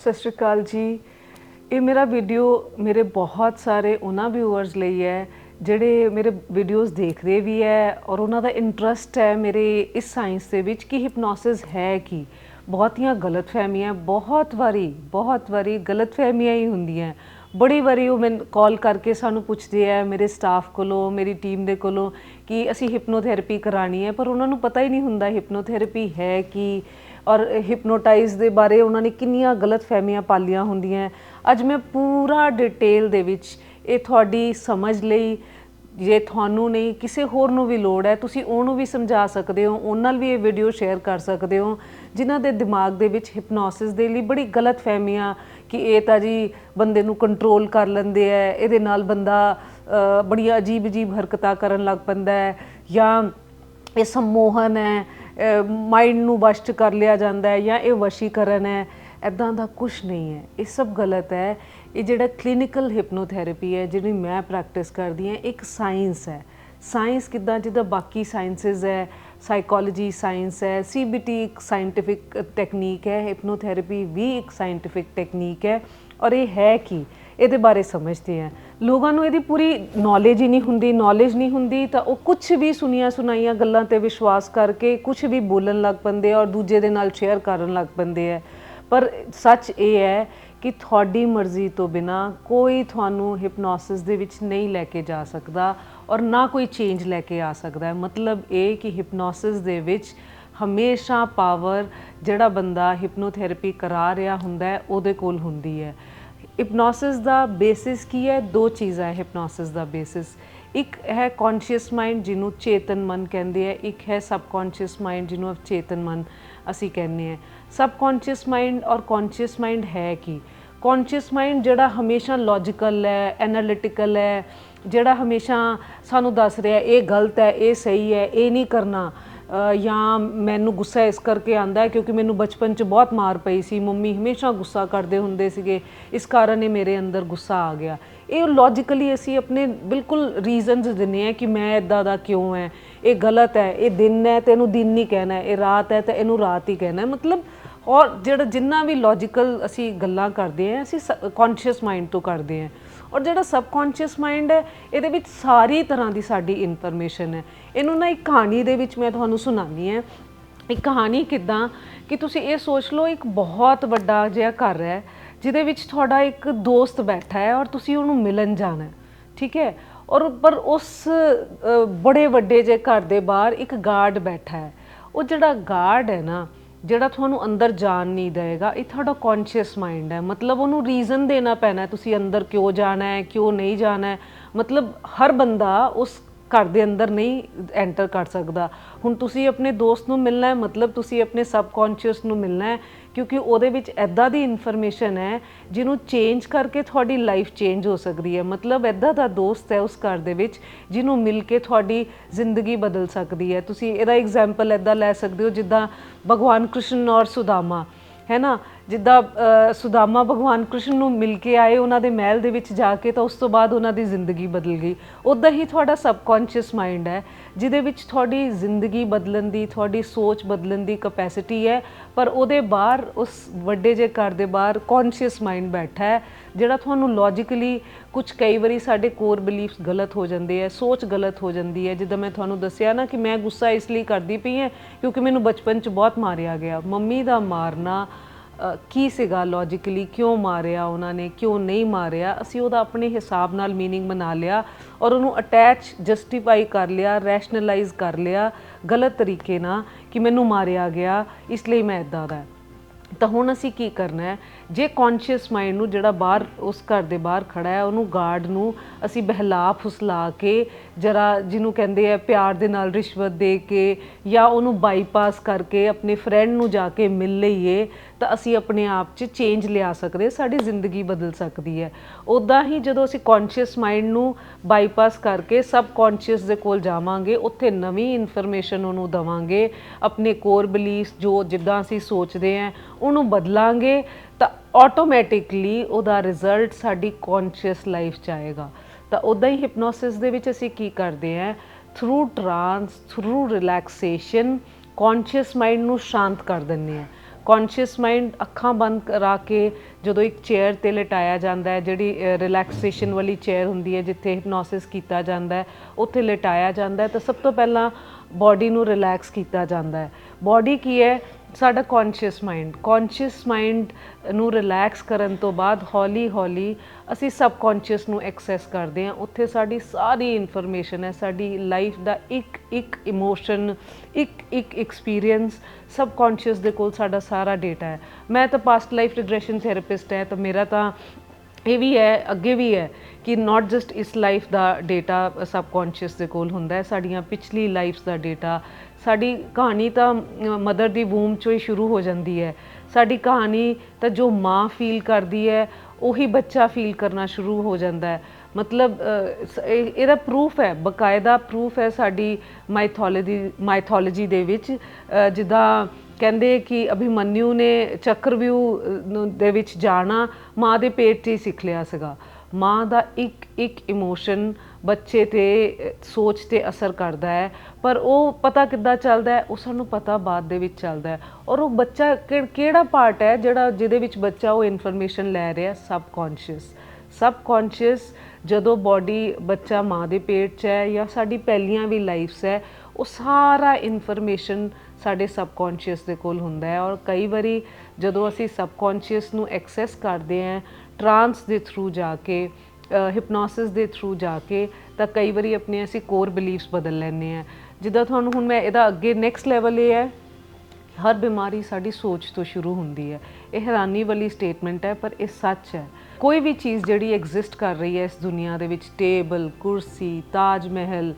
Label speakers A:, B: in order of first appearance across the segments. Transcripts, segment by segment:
A: ਸਤਿ ਸ਼੍ਰੀ ਅਕਾਲ ਜੀ। ਇਹ ਮੇਰਾ ਵੀਡੀਓ ਮੇਰੇ ਬਹੁਤ ਸਾਰੇ ਉਹਨਾਂ ਵਿਊਅਰਸ ਲਈ ਹੈ, ਜਿਹੜੇ ਮੇਰੇ ਵੀਡੀਓਜ਼ ਦੇਖਦੇ ਵੀ ਹੈ ਔਰ ਉਹਨਾਂ ਦਾ ਇੰਟਰਸਟ ਹੈ ਮੇਰੇ ਇਸ ਸਾਇੰਸ ਦੇ ਵਿੱਚ ਕਿ ਹਿਪਨੋਸਿਸ ਹੈ ਕੀ। ਬਹੁਤੀਆਂ ਗਲਤਫਹਿਮੀਆਂ ਬਹੁਤ ਵਾਰੀ ਬਹੁਤ ਵਾਰੀ ਗਲਤਫਹਿਮੀਆਂ ਹੀ ਹੁੰਦੀਆਂ। ਬੜੀ ਵਾਰੀ ਉਹ ਮੈਨੂੰ ਕਾਲ ਕਰਕੇ ਸਾਨੂੰ ਪੁੱਛਦੇ ਆ, ਮੇਰੇ ਸਟਾਫ ਕੋਲੋਂ, ਮੇਰੀ ਟੀਮ ਦੇ ਕੋਲੋਂ ਕਿ ਅਸੀਂ ਹਿਪਨੋਥੈਰੇਪੀ ਕਰਾਣੀ ਹੈ, ਪਰ ਉਹਨਾਂ ਨੂੰ ਪਤਾ ਹੀ ਨਹੀਂ ਹੁੰਦਾ ਹਿਪਨੋਥੈਰੇਪੀ ਹੈ ਕਿ ਔਰ ਹਿਪਨੋਟਾਈਜ਼ ਦੇ ਬਾਰੇ ਉਹਨਾਂ ਨੇ ਕਿੰਨੀਆਂ ਗਲਤ ਫਹਿਮੀਆਂ ਪਾਲੀਆਂ ਹੁੰਦੀਆਂ। ਅੱਜ ਮੈਂ ਪੂਰਾ ਡਿਟੇਲ ਦੇ ਵਿੱਚ ਇਹ ਤੁਹਾਡੀ ਸਮਝ ਲਈ ਜੇ ਤੁਹਾਨੂੰ ਨਹੀਂ, ਕਿਸੇ ਹੋਰ ਨੂੰ ਵੀ ਲੋੜ ਹੈ, ਤੁਸੀਂ ਉਹਨੂੰ ਵੀ ਸਮਝਾ ਸਕਦੇ ਹੋ, ਉਹਨਾਂ ਨਾਲ ਵੀ ਇਹ ਵੀਡੀਓ ਸ਼ੇਅਰ ਕਰ ਸਕਦੇ ਹੋ, ਜਿਨ੍ਹਾਂ ਦੇ ਦਿਮਾਗ ਦੇ ਵਿੱਚ ਹਿਪਨੋਸਿਸ ਦੇ ਲਈ ਬੜੀ ਗਲਤ ਫਹਿਮੀਆਂ ਕਿ ਇਹ ਤਾਂ ਜੀ ਬੰਦੇ ਨੂੰ ਕੰਟਰੋਲ ਕਰ ਲੈਂਦੇ ਹੈ, ਇਹਦੇ ਨਾਲ ਬੰਦਾ ਬੜੀਆਂ ਅਜੀਬ ਅਜੀਬ ਹਰਕਤਾਂ ਕਰਨ ਲੱਗ ਪੈਂਦਾ ਹੈ, ਜਾਂ ਇਹ ਸਮੋਹਨ ਹੈ ਮਾਈਂਡ ਨੂੰ ਵਸ਼ਟ ਕਰ ਲਿਆ ਜਾਂਦਾ ਹੈ, ਜਾਂ ਇਹ ਵਸ਼ੀਕਰਨ ਹੈ ਐਦਾਂ ਦਾ ਕੁਝ ਨਹੀਂ ਹੈ, ਇਹ ਸਭ ਗਲਤ ਹੈ। ਇਹ ਜਿਹੜਾ ਕਲੀਨਿਕਲ ਹਿਪਨੋਥੈਰੇਪੀ ਹੈ, ਜਿਹੜੀ ਮੈਂ ਪ੍ਰੈਕਟਿਸ ਕਰਦੀ ਹਾਂ, ਇੱਕ ਸਾਇੰਸ ਹੈ। ਸਾਇੰਸ ਕਿੱਦਾਂ, ਜਿੱਦਾਂ ਬਾਕੀ ਸਾਇੰਸਸ ਹੈ ਸਾਈਕੋਲੋਜੀ ਸਾਇੰਸ ਹੈ ਸੀਬੀਟੀ ਇੱਕ ਸਾਇੰਟਿਫਿਕ ਟੈਕਨੀਕ ਹੈ ਹਿਪਨੋਥੈਰੇਪੀ ਵੀ ਇੱਕ ਸਾਇੰਟਿਫਿਕ ਟੈਕਨੀਕ ਹੈ। ਔਰ ਇਹ ਹੈ ਕੀ? ਇਹਦੇ ਬਾਰੇ ਸਮਝਦੇ ਆ ਲੋਕਾਂ ਨੂੰ ਇਹਦੀ ਪੂਰੀ ਨੌਲੇਜ ਹੀ ਨਹੀਂ ਹੁੰਦੀ ਨੌਲੇਜ ਨਹੀਂ ਹੁੰਦੀ, ਤਾਂ ਉਹ ਕੁਝ ਵੀ ਸੁਨੀਆਂ ਸੁਣਾਈਆਂ ਗੱਲਾਂ ਤੇ ਵਿਸ਼ਵਾਸ ਕਰਕੇ ਕੁਝ ਵੀ ਬੋਲਣ ਲੱਗ ਪੈਂਦੇ ਔਰ ਦੂਜੇ ਦੇ ਨਾਲ ਸ਼ੇਅਰ ਕਰਨ ਲੱਗ ਪੈਂਦੇ ਆ। ਪਰ ਸੱਚ ਇਹ ਹੈ ਕਿ ਤੁਹਾਡੀ ਮਰਜ਼ੀ ਤੋਂ ਬਿਨਾ ਕੋਈ ਤੁਹਾਨੂੰ ਹਿਪਨੋਸਿਸ ਦੇ ਵਿੱਚ ਨਹੀਂ ਲੈ ਕੇ ਜਾ ਸਕਦਾ ਔਰ ਨਾ ਕੋਈ ਚੇਂਜ ਲੈ ਕੇ ਆ ਸਕਦਾ ਹੈ। ਮਤਲਬ ਇਹ ਕਿ ਹਿਪਨੋਸਿਸ ਦੇ ਵਿੱਚ ਹਮੇਸ਼ਾ ਪਾਵਰ ਜਿਹੜਾ ਬੰਦਾ ਹਿਪਨੋਥੈਰੇਪੀ ਕਰਾ ਰਿਹਾ ਹੁੰਦਾ ਹੈ, ਉਹਦੇ ਕੋਲ ਹੁੰਦੀ ਹੈ। ਹਿਪਨੋਸਿਸ ਦਾ ਬੇਸਿਸ ਕੀ ਹੈ? ਦੋ ਚੀਜ਼ਾਂ ਹੈ ਹਿਪਨੋਸਿਸ ਦਾ ਬੇਸਿਸ ਇੱਕ ਹੈ ਕੌਨਸ਼ੀਅਸ ਮਾਈਂਡ ਜਿਹਨੂੰ ਚੇਤਨ ਮਨ ਕਹਿੰਦੇ ਆ, ਇੱਕ ਹੈ ਸਬਕੌਨਸ਼ੀਅਸ ਮਾਈਂਡ ਜਿਹਨੂੰ ਚੇਤਨ ਮਨ ਅਸੀਂ ਕਹਿੰਦੇ ਆ ਸਬਕੌਨਸ਼ੀਅਸ ਮਾਈਂਡ ਔਰ ਕੌਨਸ਼ੀਅਸ ਮਾਈਂਡ ਹੈ ਕੀ? ਕੌਨਸ਼ੀਅਸ ਮਾਈਂਡ ਜਿਹੜਾ ਹਮੇਸ਼ਾ ਲੌਜੀਕਲ ਹੈ ਐਨਾਲਿਟੀਕਲ ਹੈ, ਜਿਹੜਾ ਹਮੇਸ਼ਾ ਸਾਨੂੰ ਦੱਸ ਰਿਹਾ ਇਹ ਗਲਤ ਹੈ, ਇਹ ਸਹੀ ਹੈ, ਇਹ ਨਹੀਂ ਕਰਨਾ ਜਾਂ ਮੈਨੂੰ ਗੁੱਸਾ ਇਸ ਕਰਕੇ ਆਂਦਾ ਕਿਉਂਕਿ ਮੈਨੂੰ ਬਚਪਨ 'ਚ ਬਹੁਤ ਮਾਰ ਪਈ ਸੀ। ਮੰਮੀ ਹਮੇਸ਼ਾ ਗੁੱਸਾ ਕਰਦੇ ਹੁੰਦੇ ਸੀਗੇ। ਇਸ ਕਾਰਨ ਇਹ ਮੇਰੇ ਅੰਦਰ ਗੁੱਸਾ ਆ ਗਿਆ। ਇਹ ਲੌਜੀਕਲੀ ਅਸੀਂ ਆਪਣੇ ਬਿਲਕੁਲ ਰੀਜ਼ਨਸ ਦਿੰਨੇ ਆ ਕਿ ਮੈਂ ਇਦਾਂ ਦਾ ਕਿਉਂ ਹੈ ਇਹ ਗਲਤ ਹੈ ਇਹ ਦਿਨ ਹੈ ਤੇ ਇਹਨੂੰ ਦਿਨ ਨਹੀਂ ਕਹਿਣਾ ਇਹ ਰਾਤ ਹੈ ਤੇ ਇਹਨੂੰ ਰਾਤ ਹੀ ਕਹਿਣਾ ਮਤਲਬ ਔਰ ਜਿਹੜਾ ਜਿੰਨਾ ਵੀ ਲੌਜੀਕਲ ਅਸੀਂ ਗੱਲਾਂ ਕਰਦੇ ਆ ਅਸੀਂ ਕੌਨਸ਼ੀਅਸ ਮਾਈਂਡ ਤੋਂ ਕਰਦੇ ਆ ਔਰ ਜਿਹੜਾ ਸਬਕੌਨਸ਼ੀਅਸ ਮਾਈਂਡ ਹੈ ਇਹਦੇ ਵਿੱਚ ਸਾਰੀ ਤਰ੍ਹਾਂ ਦੀ ਸਾਡੀ ਇਨਫੋਰਮੇਸ਼ਨ ਹੈ ਇਹਨੂੰ ਨਾ ਇੱਕ ਕਹਾਣੀ ਦੇ ਵਿੱਚ ਮੈਂ ਤੁਹਾਨੂੰ ਸੁਣਾਉਣੀ ਹੈ। ਇੱਕ ਕਹਾਣੀ ਕਿਦਾਂ ਕਿ ਤੁਸੀਂ ਇਹ ਸੋਚ ਲਓ, ਇੱਕ ਬਹੁਤ ਵੱਡਾ ਜਿਹਾ ਘਰ ਹੈ ਜਿਹਦੇ ਵਿੱਚ ਤੁਹਾਡਾ ਇੱਕ ਦੋਸਤ ਬੈਠਾ ਹੈ ਔਰ ਤੁਸੀਂ ਉਹਨੂੰ ਮਿਲਣ ਜਾਣਾ ਹੈ, ਠੀਕ ਹੈ? ਔਰ ਪਰ ਉਸ ਬੜੇ ਵੱਡੇ ਜੇ ਘਰ ਦੇ ਬਾਹਰ ਇੱਕ ਗਾਰਡ ਬੈਠਾ ਹੈ। ਉਹ ਜਿਹੜਾ ਗਾਰਡ ਹੈ ਨਾ, ਜਿਹੜਾ ਤੁਹਾਨੂੰ ਅੰਦਰ ਜਾਣ ਨਹੀਂ ਦੇਵੇਗਾ, ਇਹ ਤੁਹਾਡਾ ਕੌਨਸ਼ੀਅਸ ਮਾਈਂਡ ਹੈ। ਮਤਲਬ ਉਹਨੂੰ ਰੀਜ਼ਨ ਦੇਣਾ ਪੈਣਾ ਤੁਸੀਂ ਅੰਦਰ ਕਿਉਂ ਜਾਣਾ ਹੈ, ਕਿਉਂ ਨਹੀਂ ਜਾਣਾ ਹੈ। ਮਤਲਬ ਹਰ ਬੰਦਾ ਉਸ ਘਰ ਦੇ ਅੰਦਰ ਨਹੀਂ ਐਂਟਰ ਕਰ ਸਕਦਾ। ਹੁਣ ਤੁਸੀਂ ਆਪਣੇ ਦੋਸਤ ਨੂੰ ਮਿਲਣਾ ਹੈ, ਮਤਲਬ ਤੁਸੀਂ ਆਪਣੇ ਸਬਕੌਨਸ਼ੀਅਸ ਨੂੰ ਮਿਲਣਾ ਹੈ, ਕਿਉਂਕਿ ਉਹਦੇ ਵਿੱਚ ਐਦਾਂ ਦੀ ਇਨਫੋਰਮੇਸ਼ਨ ਹੈ, ਜਿਹਨੂੰ ਚੇਂਜ ਕਰਕੇ ਤੁਹਾਡੀ ਲਾਈਫ ਚੇਂਜ ਹੋ ਸਕਦੀ ਹੈ। ਮਤਲਬ ਐਦਾਂ ਦਾ ਦੋਸਤ ਹੈ ਉਸ ਘਰ ਦੇ ਵਿੱਚ, ਜਿਹਨੂੰ ਮਿਲ ਕੇ ਤੁਹਾਡੀ ਜ਼ਿੰਦਗੀ ਬਦਲ ਸਕਦੀ ਹੈ। ਤੁਸੀਂ ਇਹਦਾ ਐਗਜ਼ਾਮਪਲ ਐਦਾਂ ਲੈ ਸਕਦੇ ਹੋ, ਜਿੱਦਾਂ ਭਗਵਾਨ ਕ੍ਰਿਸ਼ਨ ਔਰ ਸੁਦਾਮਾ, ਹੈ ਨਾ? ਜਿੱਦਾਂ ਸੁਦਾਮਾ ਭਗਵਾਨ ਕ੍ਰਿਸ਼ਨ ਨੂੰ ਮਿਲ ਕੇ ਆਏ, ਉਹਨਾਂ ਦੇ ਮਹਿਲ ਦੇ ਵਿੱਚ ਜਾ ਕੇ, ਤਾਂ ਉਸ ਤੋਂ ਬਾਅਦ ਉਹਨਾਂ ਦੀ ਜ਼ਿੰਦਗੀ ਬਦਲ ਗਈ। ਉਦਾਂ ਹੀ ਤੁਹਾਡਾ ਸਬਕੌਨਸ਼ੀਅਸ ਮਾਈਂਡ ਹੈ, ਜਿਹਦੇ ਵਿੱਚ ਤੁਹਾਡੀ ਜ਼ਿੰਦਗੀ ਬਦਲਣ ਦੀ, ਤੁਹਾਡੀ ਸੋਚ ਬਦਲਣ ਦੀ ਕਪੈਸਿਟੀ ਹੈ, ਪਰ ਉਹਦੇ ਬਾਹਰ, ਉਸ ਵੱਡੇ ਜੇ ਘਰ ਦੇ ਬਾਹਰ ਕੌਨਸ਼ੀਅਸ ਮਾਈਂਡ ਬੈਠਾ ਹੈ, ਜਿਹੜਾ ਤੁਹਾਨੂੰ ਲੌਜੀਕਲੀ ਕੁਝ ਕਈ ਵਾਰੀ ਸਾਡੇ ਕੋਰ ਬਲੀਫਸ ਗਲਤ ਹੋ ਜਾਂਦੇ ਆ ਸੋਚ ਗਲਤ ਹੋ ਜਾਂਦੀ ਹੈ। ਜਿੱਦਾਂ ਮੈਂ ਤੁਹਾਨੂੰ ਦੱਸਿਆ ਨਾ ਕਿ ਮੈਂ ਗੁੱਸਾ ਇਸ ਲਈ ਕਰਦੀ ਪਈ ਹਾਂ, ਕਿਉਂਕਿ ਮੈਨੂੰ ਬਚਪਨ 'ਚ ਬਹੁਤ ਮਾਰਿਆ ਗਿਆ। ਮੰਮੀ ਦਾ ਮਾਰਨਾ ਕੀ ਸੀਗਾ ਲੌਜੀਕਲੀ ਕਿਉਂ ਮਾਰਿਆ ਉਹਨਾਂ ਨੇ ਕਿਉਂ ਨਹੀਂ ਮਾਰਿਆ ਅਸੀਂ ਉਹਦਾ ਆਪਣੇ ਹਿਸਾਬ ਨਾਲ मीनिंग ਬਣਾ ਲਿਆ ਔਰ ਉਹਨੂੰ ਅਟੈਚ ਜਸਟੀਫਾਈ ਕਰ ਲਿਆ ਰੈਸ਼ਨਲਾਈਜ਼ ਕਰ ਲਿਆ ਗਲਤ ਤਰੀਕੇ ਨਾਲ ਕਿ ਮੈਨੂੰ ਮਾਰਿਆ ਗਿਆ ਇਸ ਲਈ ਮੈਂ ਇਦਾਂ ਦਾ ਤਾਂ ਹੁਣ ਅਸੀਂ ਕੀ ਕਰਨਾ ਹੈ ਜੇ ਕੌਨਸ਼ੀਅਸ ਮਾਈਂਡ ਨੂੰ ਜਿਹੜਾ ਬਾਹਰ, ਉਸ ਘਰ ਦੇ ਬਾਹਰ ਖੜਾ ਹੈ, ਉਹਨੂੰ ਗਾਰਡ ਨੂੰ ਅਸੀਂ ਬਹਿਲਾ ਫੁਸਲਾ ਕੇ ਜਰਾ ਜਿਹਨੂੰ ਕਹਿੰਦੇ ਆ ਪਿਆਰ ਦੇ ਨਾਲ ਰਿਸ਼ਵਤ ਦੇ ਕੇ ਜਾਂ ਉਹਨੂੰ ਬਾਈਪਾਸ ਕਰਕੇ ਆਪਣੇ ਫਰੈਂਡ ਨੂੰ ਜਾ ਕੇ ਮਿਲ ਲਈਏ, ਤਾਂ ਅਸੀਂ ਆਪਣੇ ਆਪ 'ਚ ਚੇਂਜ ਲਿਆ ਸਕਦੇ ਸਾਡੀ ਜ਼ਿੰਦਗੀ ਬਦਲ ਸਕਦੀ ਹੈ। ਉਦਾਂ ਹੀ ਜਦੋਂ ਅਸੀਂ ਕੌਨਸ਼ੀਅਸ ਮਾਈਂਡ ਨੂੰ ਬਾਈਪਾਸ ਕਰਕੇ ਸਬ ਕੌਨਸ਼ੀਅਸ ਦੇ ਕੋਲ ਜਾਵਾਂਗੇ, ਉੱਥੇ ਨਵੀਂ ਇਨਫੋਰਮੇਸ਼ਨ ਉਹਨੂੰ ਦਵਾਂਗੇ, ਆਪਣੇ ਕੋਰ ਬਲੀਫਸ ਜੋ ਜਿੱਦਾਂ ਅਸੀਂ ਸੋਚਦੇ ਆਂ ਉਹਨੂੰ ਬਦਲਾਂਗੇ ਤਾਂ ਆਟੋਮੈਟਿਕਲੀ ਉਹਦਾ ਰਿਜ਼ਲਟ ਸਾਡੀ ਕੌਨਸ਼ੀਅਸ ਲਾਈਫ 'ਚ ਆਏਗਾ। ਤਾਂ ਉਦਾਂ ਹੀ ਹਿਪਨੋਸਿਸ ਦੇ ਵਿੱਚ ਅਸੀਂ ਕੀ ਕਰਦੇ ਆਂ? Through trance through relaxation conscious mind ਨੂੰ ਸ਼ਾਂਤ ਕਰ ਦਿੰਦੇ ਆ। ਕੌਨਸ਼ੀਅਸ ਮਾਈਂਡ ਅੱਖਾਂ ਬੰਦ ਕਰਾ ਕੇ ਜਦੋਂ ਇੱਕ ਚੇਅਰ ਤੇ ਲਟਾਇਆ ਜਾਂਦਾ ਹੈ, ਜਿਹੜੀ ਰਿਲੈਕਸੇਸ਼ਨ ਵਾਲੀ ਚੇਅਰ ਹੁੰਦੀ ਹੈ ਜਿੱਥੇ ਹਿਪਨੋਸਿਸ ਕੀਤਾ ਜਾਂਦਾ ਹੈ, ਉੱਥੇ ਲਟਾਇਆ ਜਾਂਦਾ ਹੈ, ਤਾਂ ਸਭ ਤੋਂ ਪਹਿਲਾਂ ਬਾਡੀ ਨੂੰ ਰਿਲੈਕਸ ਕੀਤਾ ਜਾਂਦਾ ਹੈ। ਬਾਡੀ ਕੀ ਹੈ? ਸਾਡਾ ਕੌਨਸ਼ੀਅਸ ਮਾਈਂਡ ਕੌਨਸ਼ੀਅਸ ਮਾਈਂਡ ਨੂੰ ਰਿਲੈਕਸ ਕਰਨ ਤੋਂ ਬਾਅਦ ਹੌਲੀ ਹੌਲੀ ਅਸੀਂ ਸਬ ਸਬਕੌਨਸ਼ੀਅਸ ਨੂੰ ਐਕਸੈਸ ਕਰਦੇ ਹਾਂ। ਉੱਥੇ ਸਾਡੀ ਸਾਰੀ ਇਨਫੋਰਮੇਸ਼ਨ ਹੈ, ਸਾਡੀ ਲਾਈਫ ਦਾ ਇੱਕ ਇੱਕ ਇਮੋਸ਼ਨ ਇੱਕ ਇੱਕ ਐਕਸਪੀਰੀਅੰਸ ਸਬ ਸਬਕੌਨਸ਼ੀਅਸ ਦੇ ਕੋਲ ਸਾਡਾ ਸਾਰਾ ਡੇਟਾ ਹੈ। ਮੈਂ ਤਾਂ ਪਾਸਟ ਲਾਈਫ ਰਿਗਰੈਸ਼ਨ ਥੈਰੇਪਿਸਟ ਹੈ, ਤਾਂ ਮੇਰਾ ਤਾਂ ਇਹ ਵੀ ਹੈ, ਅੱਗੇ ਵੀ ਹੈ ਕਿ ਨਾਟ ਜਸਟ ਇਸ ਲਾਈਫ ਦਾ ਡੇਟਾ ਸਬਕੌਨਸ਼ੀਅਸ ਦੇ ਕੋਲ ਹੁੰਦਾ ਹੈ, ਸਾਡੀਆਂ ਪਿਛਲੀ ਲਾਈਫਸ ਦਾ ਡੇਟਾ ਸਾਡੀ ਕਹਾਣੀ ਤਾਂ ਮਦਰ ਦੀ ਵੂਮ ਚੋਂ ਹੀ ਸ਼ੁਰੂ ਹੋ ਜਾਂਦੀ ਹੈ। ਸਾਡੀ ਕਹਾਣੀ ਤਾਂ ਜੋ ਮਾਂ ਫੀਲ ਕਰਦੀ ਹੈ, ਉਹੀ ਬੱਚਾ ਫੀਲ ਕਰਨਾ ਸ਼ੁਰੂ ਹੋ ਜਾਂਦਾ ਹੈ। ਮਤਲਬ ਇਹ- ਇਹਦਾ ਪ੍ਰੂਫ ਹੈ, ਬਕਾਇਦਾ ਪ੍ਰੂਫ ਹੈ ਸਾਡੀ ਮਾਈਥੋਲੋਜੀ ਮਾਈਥੋਲੋਜੀ ਦੇ ਵਿੱਚ। ਜਿੱਦਾਂ ਕਹਿੰਦੇ ਕਿ ਅਭਿਮਨਿਊ ਨੇ ਚੱਕਰਵਿਊ ਨੂੰ ਦੇ ਵਿੱਚ ਜਾਣਾ, ਮਾਂ ਦੇ ਪੇਟ 'ਚ ਹੀ ਸਿੱਖ ਲਿਆ ਸੀਗਾ। ਮਾਂ ਦਾ ਇੱਕ ਇੱਕ ਇਮੋਸ਼ਨ ਬੱਚੇ ਤੇ, ਸੋਚ ਤੇ ਅਸਰ ਕਰਦਾ ਹੈ। ਪਰ ਉਹ ਪਤਾ ਕਿੱਦਾਂ ਚੱਲਦਾ ਹੈ? ਉਹ ਸਾਨੂੰ ਪਤਾ ਬਾਅਦ ਦੇ ਵਿੱਚ ਚੱਲਦਾ ਹੈ। ਔਰ ਉਹ ਬੱਚਾ ਕਿ- ਕਿਹੜਾ ਪਾਰਟ ਹੈ ਜਿਹੜਾ ਜਿਹਦੇ ਵਿੱਚ ਬੱਚਾ ਉਹ ਇਨਫੋਰਮੇਸ਼ਨ ਲੈ ਰਿਹਾ ਸਬਕੌਨਸ਼ੀਅਸ ਸਬਕੌਨਸ਼ੀਅਸ ਜਦੋਂ ਬਾਡੀ ਬੱਚਾ ਮਾਂ ਦੇ ਪੇਟ 'ਚ ਹੈ ਜਾਂ ਸਾਡੀ ਪਹਿਲੀਆਂ ਵੀ ਲਾਈਫਸ ਹੈ, ਉਹ ਸਾਰਾ ਇਨਫੋਰਮੇਸ਼ਨ ਸਾਡੇ ਸਬਕੌਨਸ਼ੀਅਸ ਦੇ ਕੋਲ ਹੁੰਦਾ ਹੈ। ਔਰ ਕਈ ਵਾਰੀ ਜਦੋਂ ਅਸੀਂ ਸਬਕੌਨਸ਼ੀਅਸ ਨੂੰ ਐਕਸੈਸ ਕਰਦੇ ਹਾਂ ਟਰਾਂਸ ਦੇ ਥਰੂ ਜਾ ਕੇ ਹਿਪਨੋਸਿਸ ਦੇ ਥਰੂ ਜਾ ਕੇ ਤਾਂ ਕਈ ਵਾਰੀ ਆਪਣੇ ਅਸੀਂ ਕੋਰ ਬਿਲੀਫਸ ਬਦਲ ਲੈਂਦੇ ਆ ਜਿੱਦਾਂ ਤੁਹਾਨੂੰ ਹੁਣ ਮੈਂ ਇਹਦਾ ਅੱਗੇ ਨੈਕਸਟ ਲੈਵਲ ਇਹ ਹੈ, ਹਰ ਬਿਮਾਰੀ ਸਾਡੀ ਸੋਚ ਤੋਂ ਸ਼ੁਰੂ ਹੁੰਦੀ ਹੈ। ਇਹ ਹੈਰਾਨੀ ਵਾਲੀ ਸਟੇਟਮੈਂਟ ਹੈ, ਪਰ ਇਹ ਸੱਚ ਹੈ। ਕੋਈ ਵੀ ਚੀਜ਼ ਜਿਹੜੀ ਐਗਜ਼ਿਸਟ ਕਰ ਰਹੀ ਹੈ ਇਸ ਦੁਨੀਆ ਦੇ ਵਿੱਚ ਟੇਬਲ ਕੁਰਸੀ ਤਾਜ ਮਹਿਲ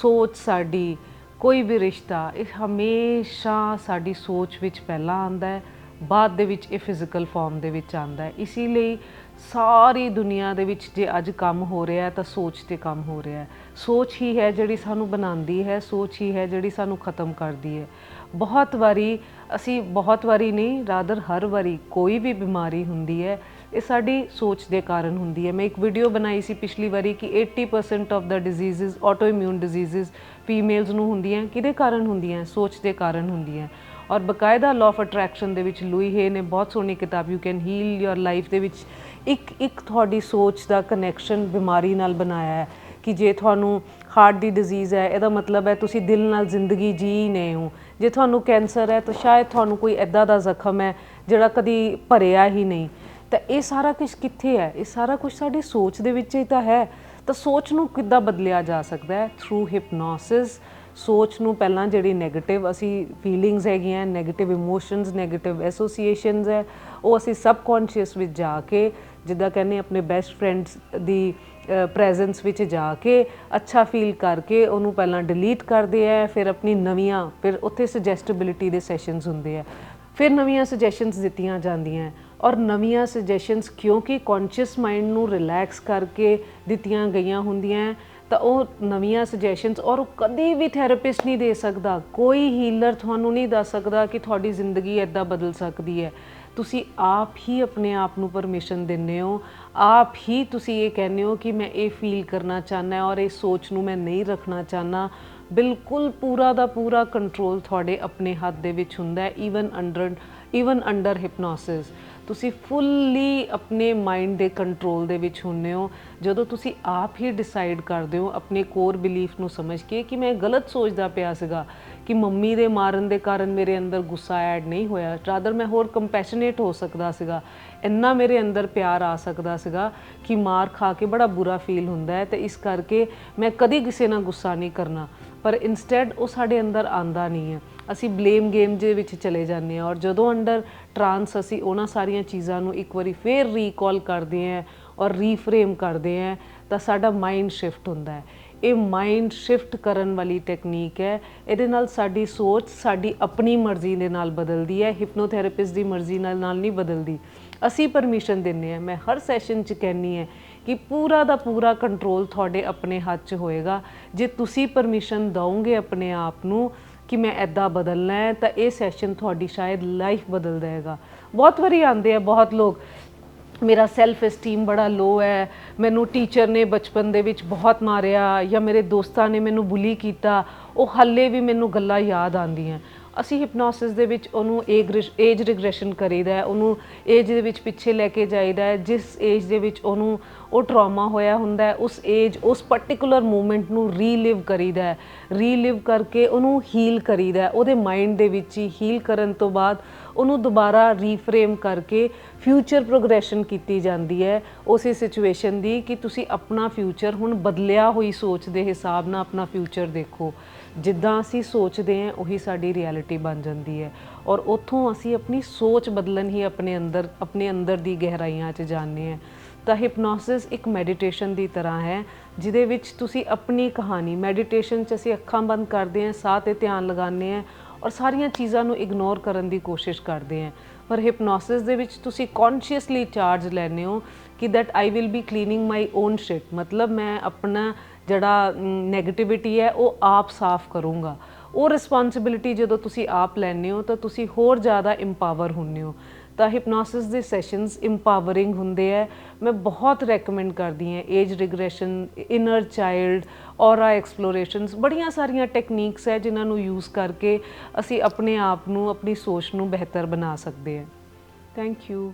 A: ਸੋਚ ਸਾਡੀ, ਕੋਈ ਵੀ ਰਿਸ਼ਤਾ, ਇਹ ਹਮੇਸ਼ਾ ਸਾਡੀ ਸੋਚ ਵਿੱਚ ਪਹਿਲਾਂ ਆਂਦਾ ਹੈ, ਬਾਅਦ ਦੇ ਵਿੱਚ ਇਹ ਫਿਜ਼ੀਕਲ ਫਾਰਮ ਦੇ ਵਿੱਚ ਆਂਦਾ ਹੈ। ਇਸੇ ਲਈ ਸਾਰੀ ਦੁਨੀਆ ਦੇ ਵਿੱਚ ਜੇ ਅੱਜ ਕੰਮ ਹੋ ਰਿਹਾ ਤਾਂ ਸੋਚ ਤੇ ਕੰਮ ਹੋ ਰਿਹਾ ਸੋਚ ਹੀ ਹੈ ਜਿਹੜੀ ਸਾਨੂੰ ਬਣਾਉਂਦੀ ਹੈ, ਸੋਚ ਹੀ ਹੈ ਜਿਹੜੀ ਸਾਨੂੰ ਖਤਮ ਕਰਦੀ ਹੈ। ਬਹੁਤ ਵਾਰੀ, ਅਸੀਂ ਬਹੁਤ ਵਾਰੀ ਨਹੀਂ ਰਾਦਰ ਹਰ ਵਾਰੀ ਕੋਈ ਵੀ ਬਿਮਾਰੀ ਹੁੰਦੀ ਹੈ, ਇਹ ਸਾਡੀ ਸੋਚ ਦੇ ਕਾਰਨ ਹੁੰਦੀ ਹੈ। ਮੈਂ ਇੱਕ ਵੀਡੀਓ ਬਣਾਈ ਸੀ ਪਿਛਲੀ ਵਾਰੀ ਕਿ 80% ਆਫ ਦਾ ਡਿਜ਼ੀਜ਼ਸ ਆਟੋਇਮਿਊਨ ਡਿਜ਼ੀਜ਼ਸ ਫੀਮੇਲਸ ਨੂੰ ਹੁੰਦੀਆਂ ਕਿਹਦੇ ਕਾਰਨ ਹੁੰਦੀਆਂ? ਸੋਚ ਦੇ ਕਾਰਨ ਹੁੰਦੀਆਂ। ਔਰ ਬਕਾਇਦਾ ਲਾਅ ਆਫ ਅਟਰੈਕਸ਼ਨ ਦੇ ਵਿੱਚ ਲੂਈ ਹੇ ਨੇ ਬਹੁਤ ਸੋਹਣੀ ਕਿਤਾਬ you can heal your life ਦੇ ਵਿੱਚ ਇੱਕ ਇੱਕ ਤੁਹਾਡੀ ਸੋਚ ਦਾ ਕਨੈਕਸ਼ਨ ਬਿਮਾਰੀ ਨਾਲ ਬਣਾਇਆ ਹੈ ਕਿ ਜੇ ਤੁਹਾਨੂੰ ਹਾਰਟ ਦੀ ਡਿਜ਼ੀਜ਼ ਹੈ, ਇਹਦਾ ਮਤਲਬ ਹੈ ਤੁਸੀਂ ਦਿਲ ਨਾਲ ਜ਼ਿੰਦਗੀ ਜੀ ਨਹੀਂ ਹੋ। ਜੇ ਤੁਹਾਨੂੰ ਕੈਂਸਰ ਹੈ, ਤਾਂ ਸ਼ਾਇਦ ਤੁਹਾਨੂੰ ਕੋਈ ਐਦਾਂ ਦਾ ਜ਼ਖਮ ਹੈ ਜਿਹੜਾ ਕਦੀ ਭਰਿਆ ਹੀ ਨਹੀਂ। ਤਾਂ ਇਹ ਸਾਰਾ ਕੁਝ ਕਿੱਥੇ ਹੈ? ਇਹ ਸਾਰਾ ਕੁਝ ਸਾਡੀ ਸੋਚ ਦੇ ਵਿੱਚ ਹੀ ਤਾਂ ਹੈ। ਤਾਂ ਸੋਚ ਨੂੰ ਕਿੱਦਾਂ ਬਦਲਿਆ ਜਾ ਸਕਦਾ ਹੈ? ਥਰੂ ਹਿਪਨੋਸਿਸ ਸੋਚ ਨੂੰ ਪਹਿਲਾਂ ਜਿਹੜੀ ਨੈਗੇਟਿਵ ਅਸੀਂ ਫੀਲਿੰਗਸ ਹੈਗੀਆਂ ਨੈਗੇਟਿਵ ਇਮੋਸ਼ਨਸ ਨੈਗੇਟਿਵ ਐਸੋਸੀਏਸ਼ਨਸ ਹੈ, ਉਹ ਅਸੀਂ ਸਬਕੌਂਸ਼ੀਅਸ ਵਿੱਚ ਜਾ ਕੇ, ਜਿੱਦਾਂ ਕਹਿੰਦੇ ਆਪਣੇ ਬੈਸਟ ਫਰੈਂਡਸ ਦੀ ਪ੍ਰੈਜ਼ੈਂਸ ਵਿੱਚ ਜਾ ਕੇ, ਅੱਛਾ ਫੀਲ ਕਰਕੇ ਉਹਨੂੰ ਪਹਿਲਾਂ ਡਿਲੀਟ ਕਰਦੇ ਆ ਫਿਰ ਆਪਣੀ ਨਵੀਆਂ, ਫਿਰ ਉੱਥੇ ਸੁਜੈਸਟਿਬਿਲਿਟੀ ਦੇ ਸੈਸ਼ਨਸ ਹੁੰਦੇ ਆ ਫਿਰ ਨਵੀਆਂ ਸੁਜੈਸ਼ਨਸ ਦਿੱਤੀਆਂ ਜਾਂਦੀਆਂ ਔਰ ਨਵੀਆਂ ਸੁਜੈਸ਼ਨਸ ਕਿਉਂਕਿ ਕੌਨਸ਼ੀਅਸ ਮਾਈਂਡ ਨੂੰ ਰਿਲੈਕਸ ਕਰਕੇ ਦਿੱਤੀਆਂ ਗਈਆਂ ਹੁੰਦੀਆਂ ਤਾਂ ਉਹ ਨਵੀਆਂ ਸੁਜੈਸ਼ਨਸ ਔਰ ਉਹ ਕਦੀ ਵੀ ਥੈਰੇਪਿਸਟ ਨਹੀਂ ਦੇ ਸਕਦਾ। ਕੋਈ ਹੀਲਰ ਤੁਹਾਨੂੰ ਨਹੀਂ ਦੱਸ ਸਕਦਾ ਕਿ ਤੁਹਾਡੀ ਜ਼ਿੰਦਗੀ ਐਦਾਂ ਬਦਲ ਸਕਦੀ ਹੈ। ਤੁਸੀਂ ਆਪ ਹੀ ਆਪਣੇ ਆਪ ਨੂੰ ਪਰਮਿਸ਼ਨ ਦਿੰਦੇ ਹੋ। ਆਪ ਹੀ ਤੁਸੀਂ ਇਹ ਕਹਿੰਦੇ ਹੋ ਕਿ ਮੈਂ ਇਹ ਫੀਲ ਕਰਨਾ ਚਾਹਨਾ ਔਰ ਇਹ ਸੋਚ ਨੂੰ ਮੈਂ ਨਹੀਂ ਰੱਖਣਾ ਚਾਹਨਾ ਬਿਲਕੁਲ ਪੂਰਾ ਦਾ ਪੂਰਾ ਕੰਟਰੋਲ ਤੁਹਾਡੇ ਆਪਣੇ ਹੱਥ ਦੇ ਵਿੱਚ ਹੁੰਦਾ ਹੈ even under even under hypnosis ਤੁਸੀਂ ਫੁੱਲੀ ਆਪਣੇ ਮਾਈਂਡ ਦੇ ਕੰਟਰੋਲ ਦੇ ਵਿੱਚ ਹੁੰਨੇ ਹੋ। ਜਦੋਂ ਤੁਸੀਂ ਆਪ ਹੀ ਡਿਸਾਈਡ ਕਰਦੇ ਹੋ ਆਪਣੇ ਕੋਰ ਬਿਲੀਫ ਨੂੰ ਸਮਝ ਕੇ ਕਿ ਮੈਂ ਗਲਤ ਸੋਚਦਾ ਪਿਆ ਸੀਗਾ ਕਿ ਮੰਮੀ ਦੇ ਮਾਰਨ ਦੇ ਕਾਰਨ ਮੇਰੇ ਅੰਦਰ ਗੁੱਸਾ ਐਡ ਨਹੀਂ ਹੋਇਆ ਰਾਦਰ ਮੈਂ ਹੋਰ ਕੰਪੈਸ਼ਨੇਟ ਹੋ ਸਕਦਾ ਸੀਗਾ, ਇੰਨਾ ਮੇਰੇ ਅੰਦਰ ਪਿਆਰ ਆ ਸਕਦਾ ਸੀਗਾ ਕਿ ਮਾਰ ਖਾ ਕੇ ਬੜਾ ਬੁਰਾ ਫੀਲ ਹੁੰਦਾ ਹੈ ਤੇ ਇਸ ਕਰਕੇ ਮੈਂ ਕਦੀ ਕਿਸੇ ਨਾਲ ਗੁੱਸਾ ਨਹੀਂ ਕਰਨਾ। ਪਰ ਇਨਸਟੈਡ ਉਹ ਸਾਡੇ ਅੰਦਰ ਆਂਦਾ ਨਹੀਂ ਹੈ। ਅਸੀਂ ਬਲੇਮ ਗੇਮ ਦੇ ਵਿੱਚ ਚਲੇ ਜਾਂਦੇ ਹਾਂ ਔਰ ਜਦੋਂ ਅੰਡਰ ਟਰਾਂਸ ਅਸੀਂ ਉਹਨਾਂ ਸਾਰੀਆਂ ਚੀਜ਼ਾਂ ਨੂੰ ਇੱਕ ਵਾਰੀ ਫੇਰ ਰੀਕਾਲ ਕਰਦੇ ਹਾਂ ਔਰ ਰੀਫਰੇਮ ਕਰਦੇ ਹਾਂ, ਤਾਂ ਸਾਡਾ ਮਾਈਂਡ ਸ਼ਿਫਟ ਹੁੰਦਾ ਹੈ। ਇਹ ਮਾਈਂਡ ਸ਼ਿਫਟ ਕਰਨ ਵਾਲੀ ਟੈਕਨੀਕ ਹੈ। ਇਹਦੇ ਨਾਲ ਸਾਡੀ ਸੋਚ ਸਾਡੀ ਆਪਣੀ ਮਰਜ਼ੀ ਦੇ ਨਾਲ ਬਦਲਦੀ ਹੈ। ਹਿਪਨੋਥੈਰੇਪਿਸਟ ਦੀ ਮਰਜ਼ੀ ਨਾਲ ਨਾਲ ਨਹੀਂ ਬਦਲਦੀ। ਅਸੀਂ ਪਰਮਿਸ਼ਨ ਦਿੰਨੇ ਆ ਮੈਂ ਹਰ ਸੈਸ਼ਨ 'ਚ ਕਹਿੰਨੀ ਹੈ ਕਿ ਪੂਰਾ ਦਾ ਪੂਰਾ ਕੰਟਰੋਲ ਤੁਹਾਡੇ ਆਪਣੇ ਹੱਥ 'ਚ ਹੋਏਗਾ। ਜੇ ਤੁਸੀਂ ਪਰਮਿਸ਼ਨ ਦਵੋਗੇ ਆਪਣੇ ਆਪ ਨੂੰ ਕਿ ਮੈਂ ਐਦਾਂ ਬਦਲਣਾ ਹੈ, ਤਾਂ ਇਹ ਸੈਸ਼ਨ ਤੁਹਾਡੀ ਸ਼ਾਇਦ ਲਾਈਫ ਬਦਲ ਦੇਗਾ ਬਹੁਤ ਵਾਰੀ ਆਉਂਦੇ ਆ, ਬਹੁਤ ਲੋਕ, ਮੇਰਾ ਸੈਲਫ ਐਸਟੀਮ ਬੜਾ ਲੋ ਹੈ, ਮੈਨੂੰ ਟੀਚਰ ਨੇ ਬਚਪਨ ਦੇ ਵਿੱਚ ਬਹੁਤ ਮਾਰਿਆ ਜਾਂ ਮੇਰੇ ਦੋਸਤਾਂ ਨੇ ਮੈਨੂੰ ਬੁਲੀ ਕੀਤਾ, ਉਹ ਹੱਲੇ ਵੀ ਮੈਨੂੰ ਗੱਲਾਂ ਯਾਦ ਆਉਂਦੀਆਂ। ਅਸੀਂ ਹਿਪਨੋਸਿਸ ਦੇ ਵਿੱਚ ਉਹਨੂੰ ਏਜ ਰਿਗਰੈਸ਼ਨ ਕਰੀਦਾ ਹੈ, ਉਹਨੂੰ ਏਜ ਦੇ ਵਿੱਚ ਪਿੱਛੇ ਲੈ ਕੇ ਜਾਈਦਾ ਹੈ, ਜਿਸ ਏਜ ਦੇ ਵਿੱਚ ਉਹਨੂੰ ਉਹ ਟਰਾਮਾ ਹੋਇਆ ਹੁੰਦਾ ਹੈ, ਉਸ ਏਜ ਉਸ ਪਾਰਟਿਕੂਲਰ ਮੂਮੈਂਟ ਨੂੰ ਰੀਲਿਵ ਕਰੀਦਾ ਹੈ। ਰੀਲਿਵ ਕਰਕੇ ਉਹਨੂੰ ਹੀਲ ਕਰੀਦਾ ਹੈ, ਉਹਦੇ ਮਾਈਂਡ ਦੇ ਵਿੱਚ ਹੀ ਹੀਲ ਕਰਨ ਤੋਂ ਬਾਅਦ ਉਹਨੂੰ ਦੁਬਾਰਾ ਰੀਫਰੇਮ ਕਰਕੇ ਫਿਊਚਰ ਪ੍ਰੋਗਰੈਸ਼ਨ ਕੀਤੀ ਜਾਂਦੀ ਹੈ ਉਸੇ ਸਿਚੁਏਸ਼ਨ ਦੀ ਕਿ ਤੁਸੀਂ ਆਪਣਾ ਫਿਊਚਰ ਹੁਣ ਬਦਲਿਆ ਹੋਈ ਸੋਚ ਦੇ ਹਿਸਾਬ ਨਾਲ ਆਪਣਾ ਫਿਊਚਰ ਦੇਖੋ। ਜਿੱਦਾਂ ਅਸੀਂ ਸੋਚਦੇ ਹਾਂ, ਉਹੀ ਸਾਡੀ ਰਿਐਲਿਟੀ ਬਣ ਜਾਂਦੀ ਹੈ। ਔਰ ਉੱਥੋਂ ਅਸੀਂ ਆਪਣੀ ਸੋਚ ਬਦਲਣ ਹੀ ਆਪਣੇ ਅੰਦਰ ਆਪਣੇ ਅੰਦਰ ਦੀ ਗਹਿਰਾਈਆਂ 'ਚ ਜਾਂਦੇ ਹਾਂ। ਤਾਂ ਹਿਪਨੋਸਿਸ ਇੱਕ ਮੈਡੀਟੇਸ਼ਨ ਦੀ ਤਰ੍ਹਾਂ ਹੈ, ਜਿਹਦੇ ਵਿੱਚ ਤੁਸੀਂ ਆਪਣੀ ਕਹਾਣੀ ਮੈਡੀਟੇਸ਼ਨ 'ਚ ਅਸੀਂ ਅੱਖਾਂ ਬੰਦ ਕਰਦੇ ਹਾਂ, ਸਾਹ ਤੇ ਧਿਆਨ ਲਗਾਉਂਦੇ ਹਾਂ ਔਰ ਸਾਰੀਆਂ ਚੀਜ਼ਾਂ ਨੂੰ ਇਗਨੋਰ ਕਰਨ ਦੀ ਕੋਸ਼ਿਸ਼ ਕਰਦੇ ਹਾਂ। ਪਰ ਹਿਪਨੋਸਿਸ ਦੇ ਵਿੱਚ ਤੁਸੀਂ ਕੌਨਸ਼ੀਅਸਲੀ ਚਾਰਜ ਲੈਂਦੇ ਹੋ ਕਿ that I will be cleaning my own shit ਮਤਲਬ ਮੈਂ ਆਪਣਾ ਜਿਹੜਾ 네ਗੇਟਿਵਿਟੀ ਹੈ, ਉਹ ਆਪ ਸਾਫ਼ ਕਰੂੰਗਾ। ਉਹ ਰਿਸਪੌਂਸਿਬਿਲਿਟੀ ਜਦੋਂ ਤੁਸੀਂ ਆਪ ਲੈਂਦੇ ਹੋ ਤਾਂ ਤੁਸੀਂ ਹੋਰ ਜ਼ਿਆਦਾ ਇੰਪਾਵਰ ਹੁੰਦੇ ਹੋ। ਤਾਂ ਹਿਪਨੋਸਿਸ ਦੇ ਸੈਸ਼ਨਸ ਇੰਪਾਵਰਿੰਗ ਹੁੰਦੇ ਆ। ਮੈਂ ਬਹੁਤ ਰეკਮੈਂਡ ਕਰਦੀ ਹਾਂ age regression inner child aura explorations ਬੜੀਆਂ ਸਾਰੀਆਂ ਟੈਕਨੀਕਸ ਹੈ ਜਿਨ੍ਹਾਂ ਨੂੰ ਯੂਜ਼ ਕਰਕੇ ਅਸੀਂ ਆਪਣੇ ਆਪ ਨੂੰ, ਆਪਣੀ ਸੋਚ ਨੂੰ ਬਿਹਤਰ ਬਣਾ ਸਕਦੇ ਹਾਂ। Thank you